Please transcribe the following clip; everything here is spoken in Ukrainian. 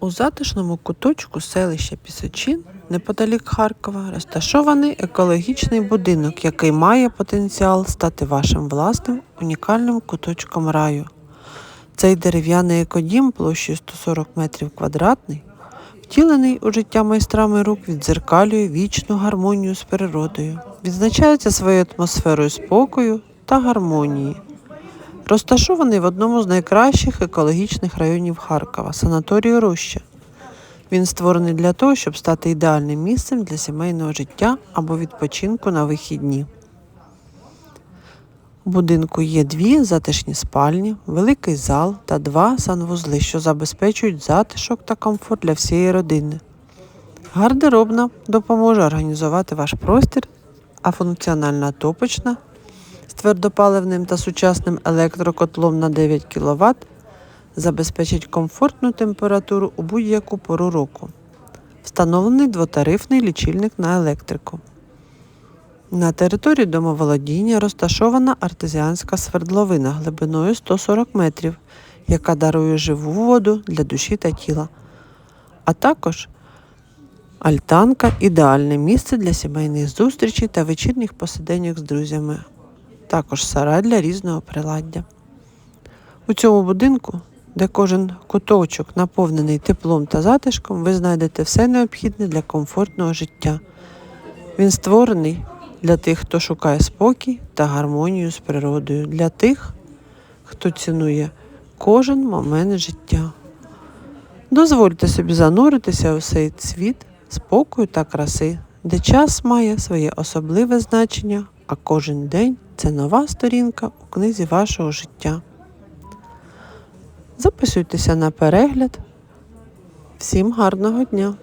У затишному куточку селища Пісочин неподалік Харкова розташований екологічний будинок, який має потенціал стати вашим власним унікальним куточком раю. Цей дерев'яний екодім площею 140 метрів квадратний, втілений у життя майстрами рук, віддзеркалює вічну гармонію з природою, відзначається своєю атмосферою спокою та гармонії. Розташований в одному з найкращих екологічних районів Харкова санаторію Роща. Він створений для того, щоб стати ідеальним місцем для сімейного життя або відпочинку на вихідні. У будинку є дві затишні спальні, великий зал та два санвузли, що забезпечують затишок та комфорт для всієї родини. Гардеробна допоможе організувати ваш простір, а функціональна топочна твердопаливним та сучасним електрокотлом на 9 кВт забезпечить комфортну температуру у будь-яку пору року. Встановлений двотарифний лічильник на електрику. На території домоволодіння розташована артезіанська свердловина глибиною 140 метрів, яка дарує живу воду для душі та тіла, а також альтанка ідеальне місце для сімейних зустрічей та вечірніх посиденьок з друзями, також сарай для різного приладдя. У цьому будинку, де кожен куточок наповнений теплом та затишком, ви знайдете все необхідне для комфортного життя. Він створений для тих, хто шукає спокій та гармонію з природою, для тих, хто цінує кожен момент життя. Дозвольте собі зануритися у цей світ спокою та краси, де час має своє особливе значення, а кожен день це нова сторінка у книзі вашого життя. Записуйтеся на перегляд. Всім гарного дня!